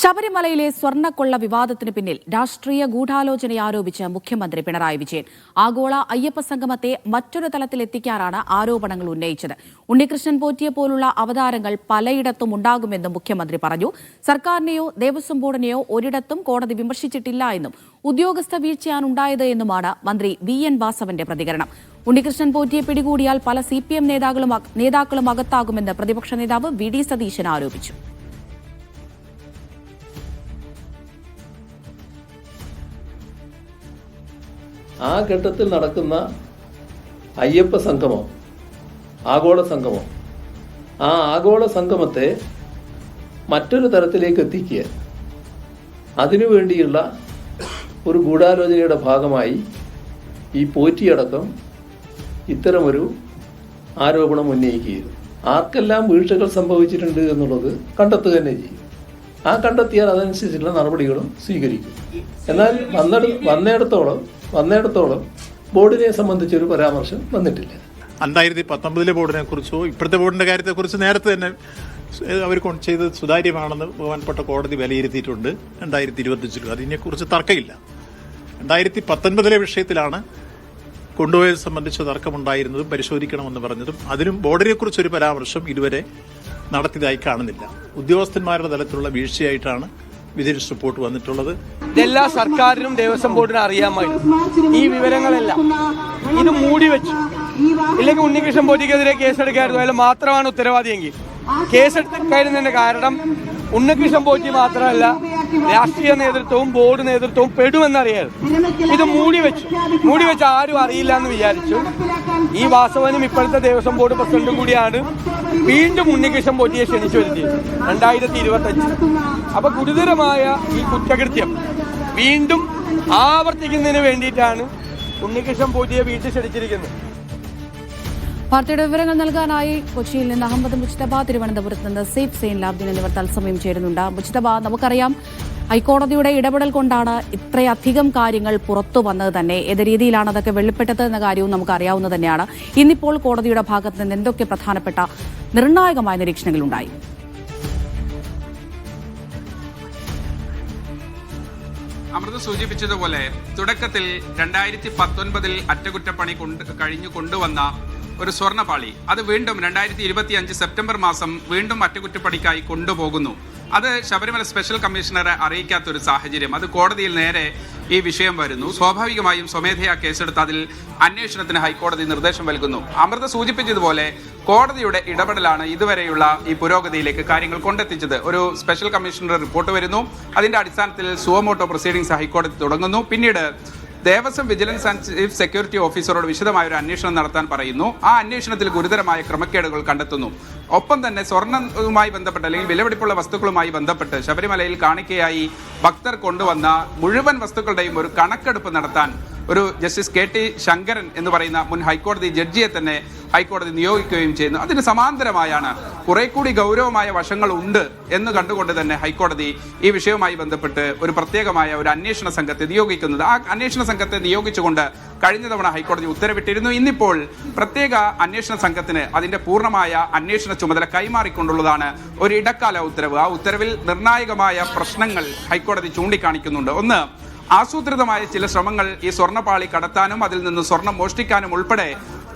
ശബരിമലയിലെ സ്വർണക്കൊള്ള വിവാദത്തിന് പിന്നിൽ രാഷ്ട്രീയ ഗൂഢാലോചന ആരോപിച്ച് മുഖ്യമന്ത്രി പിണറായി വിജയൻ. ആഗോള അയ്യപ്പ സംഗമത്തെ മറ്റൊരു തലത്തിലെത്തിക്കാനാണ് ആരോപണങ്ങൾ ഉന്നയിച്ചത്. ഉണ്ണികൃഷ്ണൻ പോറ്റിയെ പോലുള്ള അവതാരങ്ങൾ പലയിടത്തും ഉണ്ടാകുമെന്നും മുഖ്യമന്ത്രി പറഞ്ഞു. സർക്കാരിനെയോ ദേവസ്വം ബോർഡിനെയോ ഒരിടത്തും കോടതി വിമർശിച്ചിട്ടില്ല എന്നും ഉദ്യോഗസ്ഥ വീഴ്ചയാണ് ഉണ്ടായത് എന്നുമാണ് മന്ത്രി വി എൻ വാസവന്റെ പ്രതികരണം. ഉണ്ണികൃഷ്ണൻ പോറ്റിയെ പിടികൂടിയാൽ പല സി പി എം നേതാക്കളും നേതാക്കളും അകത്താകുമെന്ന് പ്രതിപക്ഷ നേതാവ് വി ഡി സതീശൻ ആരോപിച്ചു. ആ ഘട്ടത്തിൽ നടക്കുന്ന അയ്യപ്പ സംഗമം ആഗോള സംഗമം. ആ ആഗോള സംഗമത്തെ മറ്റൊരു തരത്തിലേക്ക് എത്തിക്കുക. അതിനുവേണ്ടിയുള്ള ഒരു ഗൂഢാലോചനയുടെ ഭാഗമായി ഈ പോറ്റിയടക്കം ഇത്തരമൊരു ആരോപണം ഉന്നയിക്കുകയായിരുന്നു. ആർക്കെല്ലാം വീഴ്ചകൾ സംഭവിച്ചിട്ടുണ്ട് എന്നുള്ളത് കണ്ടെത്തുക തന്നെ ചെയ്യും. ആ കണ്ടെത്തിയാൽ അതനുസരിച്ചുള്ള നടപടികളും സ്വീകരിക്കും. എന്നാൽ വന്നെട വന്നിടത്തോളം വന്നിടത്തോളം ബോർഡിനെ സംബന്ധിച്ചൊരു പരാമർശം വന്നിട്ടില്ല. രണ്ടായിരത്തി പത്തൊമ്പതിലെ ബോർഡിനെ കുറിച്ചോ ഇപ്പോഴത്തെ ബോർഡിന്റെ കാര്യത്തെക്കുറിച്ച് നേരത്തെ തന്നെ അവർ കൊണ്ട് ചെയ്തത് സുതാര്യമാണെന്ന് ബഹുമാനപ്പെട്ട കോടതി വിലയിരുത്തിയിട്ടുണ്ട്. രണ്ടായിരത്തി ഇരുപത്തിയഞ്ചിലും. അതിനെക്കുറിച്ച് തർക്കമില്ല. രണ്ടായിരത്തി പത്തൊൻപതിലെ വിഷയത്തിലാണ് കൊണ്ടുപോയത് സംബന്ധിച്ച തർക്കമുണ്ടായിരുന്നതും പരിശോധിക്കണമെന്ന് പറഞ്ഞതും. അതിനും ബോർഡിനെ കുറിച്ചൊരു പരാമർശം ഇതുവരെ നടത്തിയതായി കാണുന്നില്ല. ഉദ്യോഗസ്ഥന്മാരുടെ തലത്തിലുള്ള വീഴ്ചയായിട്ടാണ് വിജിലൻസ് റിപ്പോർട്ട് വന്നിട്ടുള്ളത്. ഇതെല്ലാ സർക്കാരിനും ദേവസ്വം ബോർഡിനും അറിയാമായിരുന്നു. ഈ വിവരങ്ങളെല്ലാം ഇത് മൂടി വെച്ചു ഇല്ലെങ്കിൽ ഉണ്ണികൃഷ്ണൻ പോറ്റിക്കെതിരെ കേസെടുക്കായിരുന്നു. അതിൽ മാത്രമാണ് ഉത്തരവാദിയെങ്കിൽ. കേസെടുക്കായിരുന്നതിന്റെ കാരണം ഉണ്ണികൃഷ്ണൻ പോറ്റി മാത്രമല്ല രാഷ്ട്രീയ നേതൃത്വവും ബോർഡ് നേതൃത്വവും പെടുമെന്നറിയായിരുന്നു. ഇത് മൂടി വെച്ചു മൂടി വെച്ച് ആരും അറിയില്ല എന്ന് വിചാരിച്ചു. ഈ വാസവനും ഇപ്പോഴത്തെ ദേവസ്വം ബോർഡ് പ്രസിഡന്റും കൂടിയാണ് വീണ്ടും ഉണ്ണികൃഷ്ണൻ പോറ്റിയെ ക്ഷണിച്ചു വരുത്തിയത് രണ്ടായിരത്തി ഇരുപത്തഞ്ച് അപ്പൊ ഗുരുതരമായ ഈ കുറ്റകൃത്യം വീണ്ടും ആവർത്തിക്കുന്നതിന് വേണ്ടിയിട്ടാണ് ഉണ്ണികൃഷ്ണൻ പോറ്റിയെ വീട്ടിൽ ക്ഷണിച്ചിരിക്കുന്നത്. വാർത്തയുടെ വിവരങ്ങൾ നൽകാനായി കൊച്ചിയിൽ നിന്ന് അഹമ്മദ് മുജ്തബ തിരുവനന്തപുരത്ത് നിന്ന് സേഫ് സെയിൻ ലാബ്ദിൻ എന്നിവർ തത്സമയം ചേരുന്നുണ്ട്. മുജ്തബ നമുക്കറിയാം ഹൈക്കോടതിയുടെ ഇടപെടൽ കൊണ്ടാണ് ഇത്രയധികം കാര്യങ്ങൾ പുറത്തു വന്നത് തന്നെ. ഏത് രീതിയിലാണ് അതൊക്കെ വെളിപ്പെട്ടത് എന്ന കാര്യവും നമുക്ക് അറിയാവുന്നത് തന്നെയാണ്. ഇന്നിപ്പോൾ കോടതിയുടെ ഭാഗത്ത് നിന്ന് എന്തൊക്കെ പ്രധാനപ്പെട്ട നിർണായകമായ നിരീക്ഷണങ്ങളുണ്ടായി? അമൃത സൂചിപ്പിച്ചതുപോലെ തുടക്കത്തിൽ രണ്ടായിരത്തി പത്തൊൻപതിൽ അറ്റകുറ്റപ്പണി കൊണ്ട് കഴിഞ്ഞു കൊണ്ടുവന്ന ഒരു സ്വർണപാളി അത് വീണ്ടും രണ്ടായിരത്തി ഇരുപത്തി അഞ്ച് സെപ്റ്റംബർ മാസം വീണ്ടും അറ്റകുറ്റപ്പണിക്കായി കൊണ്ടുപോകുന്നു. അത് ശബരിമല സ്പെഷ്യൽ കമ്മീഷണറെ അറിയിക്കാത്ത ഒരു സാഹചര്യം. അത് കോടതിയിൽ നേരെ ഈ വിഷയം വരുന്നു. സ്വാഭാവികമായും സ്വമേധയാ കേസെടുത്ത് അതിൽ അന്വേഷണത്തിന് ഹൈക്കോടതി നിർദ്ദേശം നൽകുന്നു. അമൃത സൂചിപ്പിച്ചതുപോലെ കോടതിയുടെ ഇടപെടലാണ് ഇതുവരെയുള്ള ഈ പുരോഗതിയിലേക്ക് കാര്യങ്ങൾ കൊണ്ടെത്തിച്ചത്. ഒരു സ്പെഷ്യൽ കമ്മീഷണർ റിപ്പോർട്ട് വരുന്നു. അതിന്റെ അടിസ്ഥാനത്തിൽ സുവമോട്ടോ പ്രൊസീഡിംഗ്സ് ഹൈക്കോടതി തുടങ്ങുന്നു. പിന്നീട് Devaswom vigilance and chief security ഓഫീസറോട് വിശദമായ ഒരു അന്വേഷണം നടത്താൻ പറയുന്നു. ആ അന്വേഷണത്തിൽ ഗുരുതരമായ ക്രമക്കേടുകൾ കണ്ടെത്തുന്നു. ഒപ്പം തന്നെ സ്വർണവുമായി ബന്ധപ്പെട്ട് അല്ലെങ്കിൽ വിലപിടിപ്പുള്ള വസ്തുക്കളുമായി ബന്ധപ്പെട്ട് ശബരിമലയിൽ കാണിക്കയായി ഭക്തർ കൊണ്ടുവന്ന മുഴുവൻ വസ്തുക്കളുടെയും ഒരു കണക്കെടുപ്പ് നടത്താൻ ഒരു ജസ്റ്റിസ് കെ ടി ശങ്കരൻ എന്ന് പറയുന്ന മുൻ ഹൈക്കോടതി ജഡ്ജിയെ തന്നെ ഹൈക്കോടതി നിയോഗിക്കുകയും ചെയ്യുന്നു. അതിന് സമാന്തരമായാണ് കുറെ കൂടി ഗൗരവമായ വശങ്ങൾ ഉണ്ട് എന്ന് കണ്ടുകൊണ്ട് തന്നെ ഹൈക്കോടതി ഈ വിഷയവുമായി ബന്ധപ്പെട്ട് ഒരു പ്രത്യേകമായ ഒരു അന്വേഷണ സംഘത്തെ നിയോഗിക്കുന്നത്. ആ അന്വേഷണ സംഘത്തെ നിയോഗിച്ചുകൊണ്ട് കഴിഞ്ഞ തവണ ഹൈക്കോടതി ഉത്തരവിട്ടിരുന്നു. ഇന്നിപ്പോൾ പ്രത്യേക അന്വേഷണ സംഘത്തിന് അതിന്റെ പൂർണമായ അന്വേഷണ ചുമതല കൈമാറിക്കൊണ്ടുള്ളതാണ് ഒരു ഇടക്കാല ഉത്തരവ്. ആ ഉത്തരവിൽ നിർണായകമായ പ്രശ്നങ്ങൾ ഹൈക്കോടതി ചൂണ്ടിക്കാണിക്കുന്നുണ്ട്. ഒന്ന് ആസൂത്രിതമായ ചില ശ്രമങ്ങൾ ഈ സ്വർണപ്പാളി കടത്താനും അതിൽ നിന്ന് സ്വർണം മോഷ്ടിക്കാനും ഉൾപ്പെടെ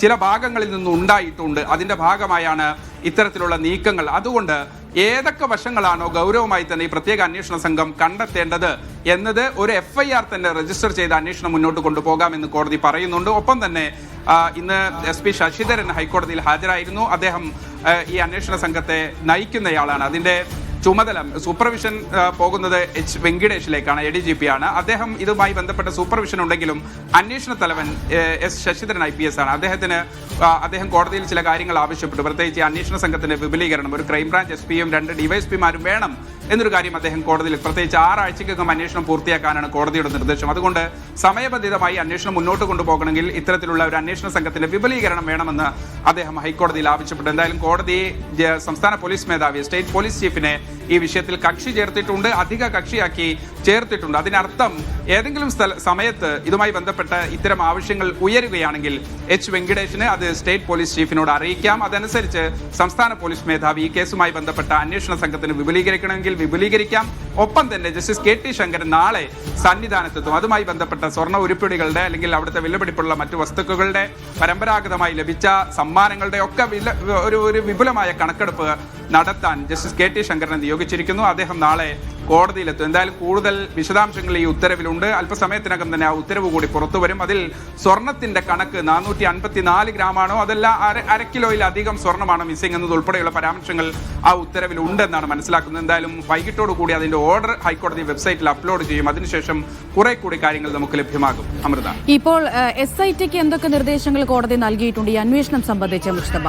ചില ഭാഗങ്ങളിൽ നിന്നും ഉണ്ടായിട്ടുണ്ട്. അതിന്റെ ഭാഗമായാണ് ഇത്തരത്തിലുള്ള നീക്കങ്ങൾ. അതുകൊണ്ട് ഏതൊക്കെ വശങ്ങളാണോ ഗൗരവമായി തന്നെ ഈ പ്രത്യേക അന്വേഷണ സംഘം കണ്ടെത്തേണ്ടത് എന്നത് ഒരു എഫ് ഐ ആർ തന്നെ രജിസ്റ്റർ ചെയ്ത് അന്വേഷണം മുന്നോട്ട് കൊണ്ടുപോകാമെന്ന് കോടതി പറയുന്നുണ്ട്. ഒപ്പം തന്നെ ഇന്ന് എസ് പി ശശിധരൻ ഹൈക്കോടതിയിൽ ഹാജരായിരുന്നു. അദ്ദേഹം ഈ അന്വേഷണ സംഘത്തെ നയിക്കുന്നയാളാണ്. അതിന്റെ ചുമതല സൂപ്പർവിഷൻ പോകുന്നത് എച്ച് വെങ്കിടേഷിലേക്കാണ് എ ഡി ജി പി ആണ്. അദ്ദേഹം ഇതുമായി ബന്ധപ്പെട്ട സൂപ്പർവിഷൻ ഉണ്ടെങ്കിലും അന്വേഷണ തലവൻ S Sasidharan I P S ആണ്. അദ്ദേഹത്തിന് അദ്ദേഹം കോടതിയിൽ ചില കാര്യങ്ങൾ ആവശ്യപ്പെട്ടു. പ്രത്യേകിച്ച് അന്വേഷണ സംഘത്തിന്റെ വിപുലീകരണം ഒരു ക്രൈംബ്രാഞ്ച് എസ് പിയും രണ്ട് ഡിവൈഎസ്പിമാരും വേണം എന്നൊരു കാര്യം അദ്ദേഹം കോടതിയിൽ പ്രത്യേകിച്ച് ആറാഴ്ചക്കകം അന്വേഷണം പൂർത്തിയാക്കാനാണ് കോടതിയുടെ നിർദ്ദേശം. അതുകൊണ്ട് സമയബന്ധിതമായി അന്വേഷണം മുന്നോട്ട് കൊണ്ടുപോകണമെങ്കിൽ ഇത്തരത്തിലുള്ള ഒരു അന്വേഷണ സംഘത്തിന്റെ വിപുലീകരണം വേണമെന്ന് അദ്ദേഹം ഹൈക്കോടതിയിൽ ആവശ്യപ്പെട്ടു. എന്തായാലും കോടതി സംസ്ഥാന പോലീസ് മേധാവി സ്റ്റേറ്റ് പോലീസ് ചീഫിനെ ഈ വിഷയത്തിൽ കക്ഷി ചേർത്തിട്ടുണ്ട് അധിക കക്ഷിയാക്കി ചേർത്തിട്ടുണ്ട്. അതിനർത്ഥം ഏതെങ്കിലും സ്ഥല സമയത്ത് ഇതുമായി ബന്ധപ്പെട്ട ഇത്തരം ആവശ്യങ്ങൾ ഉയരുകയാണെങ്കിൽ എച്ച് വെങ്കിടേഷിന് അത് സ്റ്റേറ്റ് പോലീസ് ചീഫിനോട് അറിയിക്കാം. അതനുസരിച്ച് സംസ്ഥാന പോലീസ് മേധാവി ഈ കേസുമായി ബന്ധപ്പെട്ട അന്വേഷണ സംഘത്തിന് വിപുലീകരിക്കണമെങ്കിൽ വിപുലീകരിക്കാം. ഒപ്പം തന്നെ ജസ്റ്റിസ് കെ ടി ശങ്കരൻ നാളെ സന്നിധാനത്തെത്തും. അതുമായി ബന്ധപ്പെട്ട സ്വർണ ഉരുപ്പിടികളുടെ അല്ലെങ്കിൽ അവിടുത്തെ വിലപിടിപ്പുള്ള മറ്റു വസ്തുക്കളുടെ പരമ്പരാഗതമായി ലഭിച്ച സമ്മാനങ്ങളുടെ ഒക്കെ ഒരു ഒരു വിപുലമായ കണക്കെടുപ്പ് നടത്താൻ ജസ്റ്റിസ് കെ ടി ശങ്കരനെ നിയോഗിച്ചിരിക്കുന്നു അദ്ദേഹം നാളെ കോടതിയിലെത്തും. എന്തായാലും കൂടുതൽ വിശദാംശങ്ങൾ ഈ ഉത്തരവിലുണ്ട്. അല്പസമയത്തിനകം തന്നെ ആ ഉത്തരവ് കൂടി പുറത്തു വരും. അതിൽ സ്വർണത്തിന്റെ കണക്ക് നാനൂറ്റി അൻപത്തി നാല് ഗ്രാമാണോ? അതല്ല അര അര കിലോയിലധികം സ്വർണമാണോ മിസ്സിംഗ് എന്നതുൾപ്പെടെയുള്ള പരാമർശങ്ങൾ ആ ഉത്തരവിൽ ഉണ്ടെന്നാണ് മനസ്സിലാക്കുന്നത്. എന്തായാലും വൈകിട്ടോട് കൂടി അതിന്റെ ഓർഡർ ഹൈക്കോടതി വെബ്സൈറ്റിൽ അപ്ലോഡ് ചെയ്യും. അതിനുശേഷം കുറെ കൂടി കാര്യങ്ങൾ നമുക്ക് ലഭ്യമാകും. അമൃത. ഇപ്പോൾ എസ് ഐ ടിക്ക് എന്തൊക്കെ നിർദ്ദേശങ്ങൾ കോടതി നൽകിയിട്ടുണ്ട്? ഈ അന്വേഷണം സംബന്ധിച്ച് മുസ്തബ